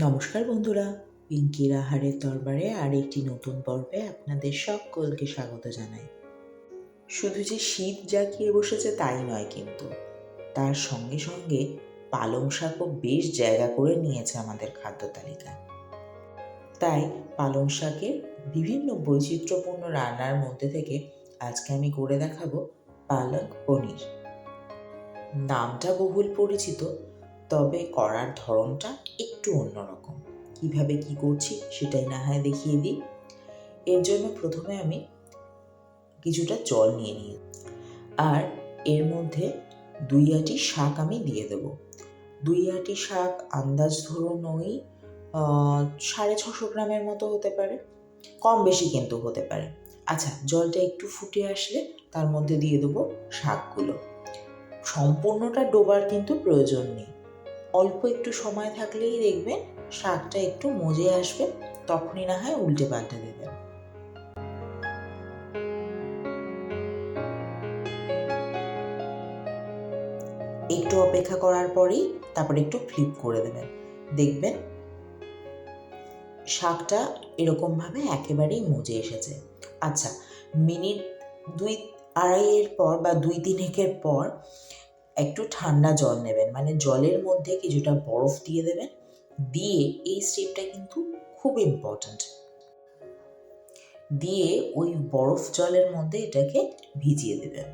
নমস্কার বন্ধুরা, পিঙ্কির আহারের দরবারে আর একটি নতুন পর্বে আপনাদের সকলকে স্বাগত জানাই। শুধু যে শীত জাগিয়ে বসেছে তাই নয় কিন্তু, তার সঙ্গে সঙ্গে পালং শাকও বেশ জায়গা করে নিয়েছে আমাদের খাদ্য তালিকায় তাই পালং শাকের বিভিন্ন বৈচিত্র্যপূর্ণ রান্নার মধ্যে থেকে আজকে আমি করে দেখাবো পালক পনির। নামটা বহুল পরিচিত তবে করার ধরনটা একটু অন্যরকম। কীভাবে কি করছি সেটাই না হয় দেখিয়ে দিই। এর জন্য প্রথমে আমি কিছুটা জল নিয়ে নিই। আর এর মধ্যে দুই আটি শাক আমি দিয়ে দেব। দুই আটি শাক আন্দাজ ধরুন ওই সাড়ে ছশো গ্রামের মতো হতে পারে। কম বেশি কিন্তু হতে পারে। আচ্ছা জলটা একটু ফুটে আসলে তার মধ্যে দিয়ে দেবো শাকগুলো। সম্পূর্ণটা ডোবার কিন্তু প্রয়োজন নেই। অল্প একটু সময় থাকলেই দেখবেন শাকটা একটু মজে আসবে, তখনই না হয় উল্টে পাল্টে দেবেন। একটু অপেক্ষা করার পরেই তারপরে একটু ফ্লিপ করে দেবেন। দেখবেন শাকটা এরকমভাবে একেবারেই মজে এসেছে। আচ্ছা মিনিট দুই আড়াইয়ের পর বা দুই তিনেকের পর একটু ঠান্ডা জল নেবেন। মানে জলের মধ্যে কিছুটা বরফ দিয়ে দেবেন। দিয়ে এই স্টেপটা কিন্তু খুব ইম্পর্ট্যান্ট দিয়ে ওই বরফ জলের মধ্যে এটাকে ভিজিয়ে দেবেন।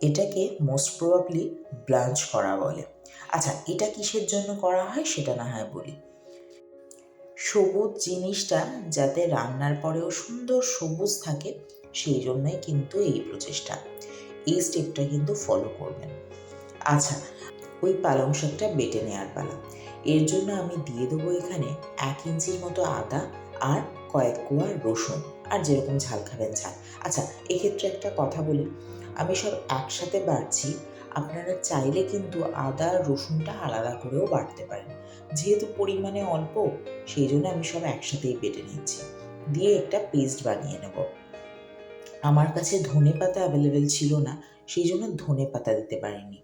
এটাকে মোস্ট প্রবাবলি ব্লাঞ্চ করা বলে। আচ্ছা এটা কিসের জন্য করা হয় সেটা না হয় বলি। সবুজ জিনিসটা যাতে রান্নার পরেও সুন্দর সবুজ থাকে সেই জন্যই কিন্তু এই প্রচেষ্টা। এই স্টেপটা কিন্তু ফলো করবেন। আচ্ছা ওই পালং শাকটা বেটে নেওয়ার পালা। এর জন্য আমি দিয়ে দেবো এখানে এক ইঞ্চির মতো আদা আর কয়েক কোয়া রসুন আর যেরকম ঝাল খাবেন ঝাল। আচ্ছা এক্ষেত্রে একটা কথা বলি। আমি সব একসাথে বাড়ছি, আপনারা চাইলে কিন্তু আদা রসুনটা আলাদা করেও বাড়তে পারেন। যেহেতু পরিমাণে অল্প, সেই জন্য আমি সব একসাথেই বেটে নিচ্ছি। দিয়ে একটা পেস্ট বানিয়ে নেব। আমার কাছে ধনে পাতা অ্যাভেলেবেল ছিল না, সেই জন্য ধনে পাতা দিতে পারিনি।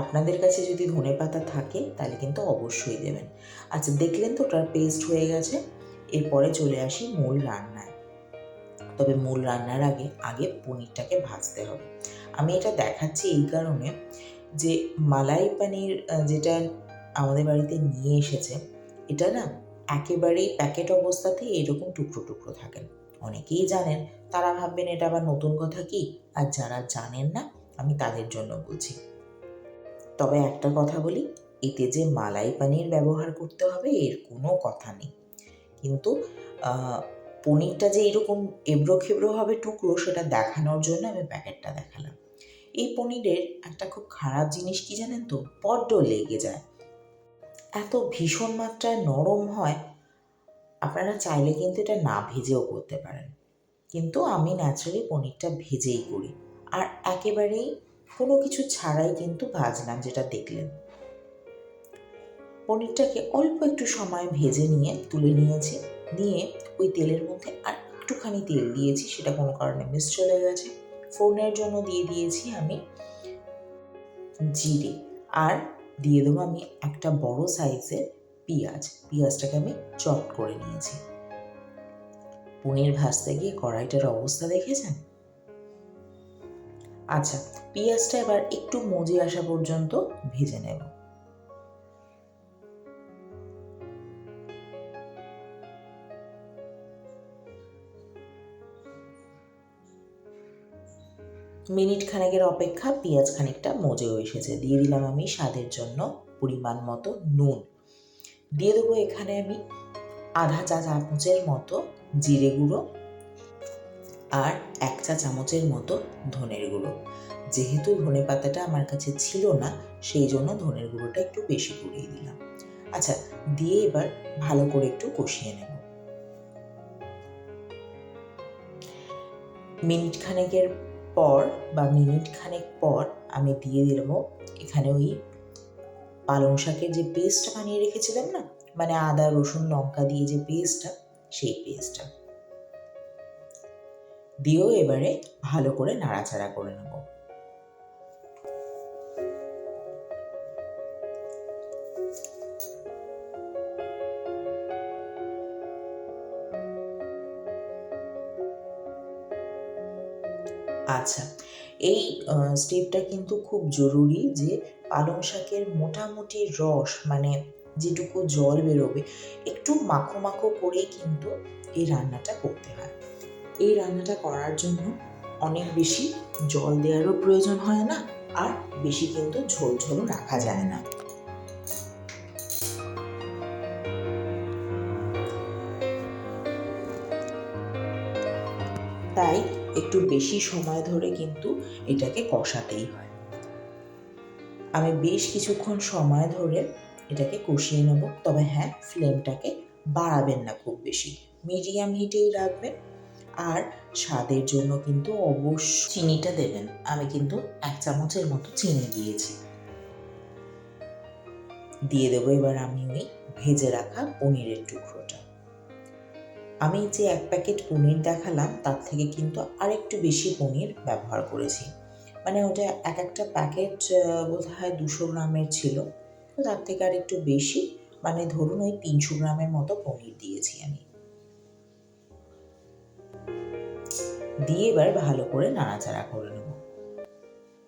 আপনাদের কাছে যদি ধনে পাতা থাকে, তাহলে কিন্তু অবশ্যই দেবেন। আচ্ছা দেখলেন তো ওটার পেস্ট হয়ে গেছে। এরপরে চলে আসি মূল রান্নায়। তবে মূল রান্নার আগে আগে পনিরটাকে ভাজতে হবে। আমি এটা দেখাচ্ছি এই কারণে যে মালাই পানির যেটা আমাদের বাড়িতে নিয়ে এসেছে, এটা না একেবারেই প্যাকেট অবস্থাতেই এরকম টুকরো টুকরো থাকেন অনেকেই জানেন, তারা ভাববেন এটা আবার নতুন কথা কি? আর যারা জানেন না, আমি তাদের জন্য বলছি তবে একটা কথা বলি, এতে যে মালাই পানির ব্যবহার করতে হবে, এর কোনো কথা নেই। কিন্তু পনিরটা যে এরকম এবড়ো খেবড়ো হবে টুকরো, সেটা দেখানোর জন্য আমি প্যাকেটটা দেখালাম। এই পনিরের একটা খুব খারাপ জিনিস কি জানেন তো? বড্ড লেগে যায়। এত ভীষণ মাত্রায় নরম হয় আপনারা চাইলে কিন্তু এটা না ভেজেও করতে পারেন। কিন্তু আমি ন্যাচারালি পনিরটা ভেজেই করি। আর একেবারেই কোনো কিছু ছাড়াই কিন্তু ভাজলাম, যেটা দেখলেন। পনিরটাকে অল্প একটু সময় ভেজে নিয়ে তুলে নিয়েছি। নিয়ে ওই তেলের মধ্যে আর একটুখানি তেল দিয়েছি, সেটা কোনো কারণে মিস চলে গেছে। ফোড়নের জন্য দিয়ে দিয়েছি আমি জিরে। আর দিয়ে দেবো আমি একটা বড় সাইজের পেঁয়াজ, পেঁয়াজটাকে আমি চপ করে নিয়েছি। পনির ভাজতে গিয়ে কড়াইটার অবস্থা দেখেছেন? আচ্ছা পেঁয়াজটা এবার একটু মজে আসা পর্যন্ত ভেজে নেব। মিনিট খানেকের অপেক্ষা পেঁয়াজ খানিকটা মজেও এসেছে। দিয়ে দিলাম আমি স্বাদের জন্য পরিমাণ মতো নুন। দিয়ে দেবো এখানে আমি আধা চা চামচের মতো জিরে গুঁড়ো আর এক চা চামচের মতো ধনের গুঁড়ো। যেহেতু ধনে পাতাটা আমার কাছে ছিল না, সেই জন্য ধনের গুঁড়োটা একটু বেশি করিয়ে দিলাম। আচ্ছা দিয়ে এবার ভালো করে একটু কষিয়ে নেব। মিনিট খানেকের পর বা মিনিট খানেক পর আমি দিয়ে দিলাম এখানে ওই পালং শাকের যে পেস্টটা বানিয়ে রেখেছিলাম না মানে আদা, রসুন, লঙ্কা দিয়ে যে পেস্টটা সেই পেস্টটা দিয়েও এবারে ভালো করে নাড়াচাড়া করে নেব। আচ্ছা এই স্টেপটা কিন্তু খুব জরুরি যে পালং শাকের মোটামুটি রস মানে যেটুকু জল বেরোবে, একটু মাখো মাখো করে কিন্তু এই রান্নাটা করতে হয়। এই রান্নাটা করার জন্য অনেক বেশি জল দেওয়ারও প্রয়োজন হয় না, আর বেশি কিন্তু ঝোল ঝোলও রাখা যায় না। তাই একটু বেশি সময় ধরে কিন্তু এটাকে কষাতেই হয়। আমি বেশ কিছুক্ষণ সময় ধরে এটাকে কষিয়ে নেব। তবে হ্যাঁ ফ্লেমটাকে বাড়াবেন না খুব বেশি। মিডিয়াম হিটেই রাখবেন। আর স্বাদের জন্য কিন্তু অবশ্য চিনিটা দেবেন। আমি কিন্তু এক চামচের মতো চিনি দিয়েছি। দিয়ে দেবো এবার আমি ওই ভেজে রাখা পনিরের টুকরোটা। আমি যে এক প্যাকেট পনির দেখালাম, তার থেকে কিন্তু আরেকটু বেশি পনির ব্যবহার করেছি। মানে ওটা এক একটা প্যাকেট বোধ হয় দুশো গ্রামের ছিল। তার থেকে আর একটু বেশি মানে ধরুন ওই তিনশো গ্রামের মতো পনির দিয়েছি আমি। দিয়ে এবার ভালো করে নাড়াচাড়া করে নেব।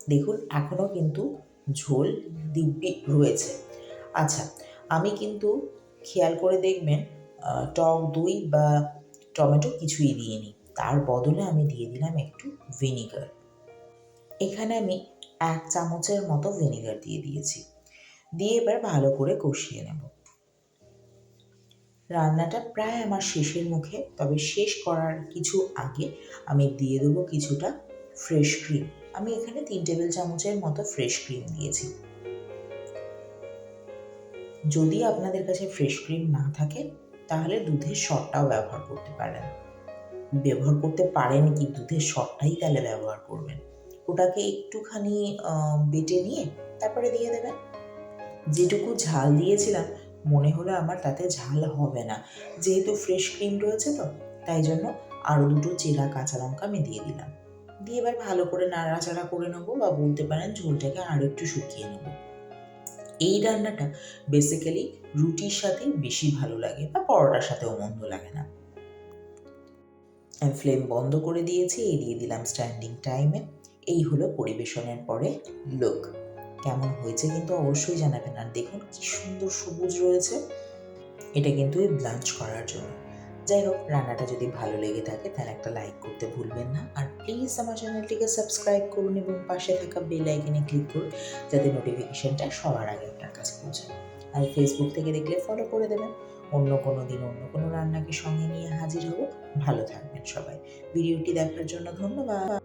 দেখুন এখনও কিন্তু ঝোল দিব্যি রয়েছে। আচ্ছা আমি কিন্তু খেয়াল করে দেখবেন টক দই বা টমেটো কিছুই দিইনি। তার বদলে আমি দিয়ে দিলাম একটু ভিনিগার। এখানে আমি এক চামচের মতো ভিনিগার দিয়ে দিয়েছি। দিয়ে এবার ভালো করে কষিয়ে নেব। রান্নাটা প্রায় আমার শেষের মুখে, তবে শেষ করার কিছু আগে আমি দিয়ে দেবো কিছুটা ফ্রেশ ক্রিম আমি এখানে তিন টেবিল চামচের মতো ফ্রেশ ক্রিম দিয়েছি। যদি আপনাদের কাছে ফ্রেশ ক্রিম না থাকে, তাহলে দুধের শটটাও ব্যবহার করতে পারেন। ব্যবহার করতে পারেন কি দুধের শটটাই তাহলে ব্যবহার করবেন। ওটাকে একটুখানি বেটে নিয়ে তারপরে দিয়ে দেবেন। যেটুকু ঝাল দিয়েছিলাম, মনে হলো আমার তাতে ঝাল হবে না। যেহেতু ফ্রেশ ক্রিম রয়েছে তো, তাই জন্য আরও দুটো চেরা কাঁচা লঙ্কা আমি দিয়ে দিলাম। দিয়ে এবার ভালো করে নাড়াচাড়া করে নেব বা বলতে পারেন ঝোলটাকে আরও একটু শুকিয়ে নেব। এই রান্নাটা বেসিক্যালি রুটির সাথে বেশি ভালো লাগে বা পরোটার সাথেও মন্দ লাগে না। ফ্লেম বন্ধ করে দিয়েছি, এই দিয়ে দিলাম স্ট্যান্ডিং টাইমে এই হলো পরিবেশনের পরে লুক কেমন হয়েছে কিন্তু অবশ্যই জানাবেন। আর দেখুন কি সুন্দর সবুজ রয়েছে। এটা কিন্তু ওই ব্লাঞ্চ করার জন্য। যাই হোক, রান্নাটা যদি ভালো লেগে থাকে তাহলে একটা লাইক করতে ভুলবেন না। আর প্লিজ আমার চ্যানেলটিকে সাবস্ক্রাইব করুন এবং পাশে থাকা বেল আইকনে ক্লিক করুন, যাতে নোটিফিকেশনটা সবার আগে আপনার কাছে পৌঁছায়। আর ফেসবুক থেকে দেখলে ফলো করে দেবেন। অন্য কোনো দিন অন্য কোনো রান্নাকে সঙ্গে নিয়ে হাজির হব। ভালো থাকবেন সবাই। ভিডিওটি দেখার জন্য ধন্যবাদ।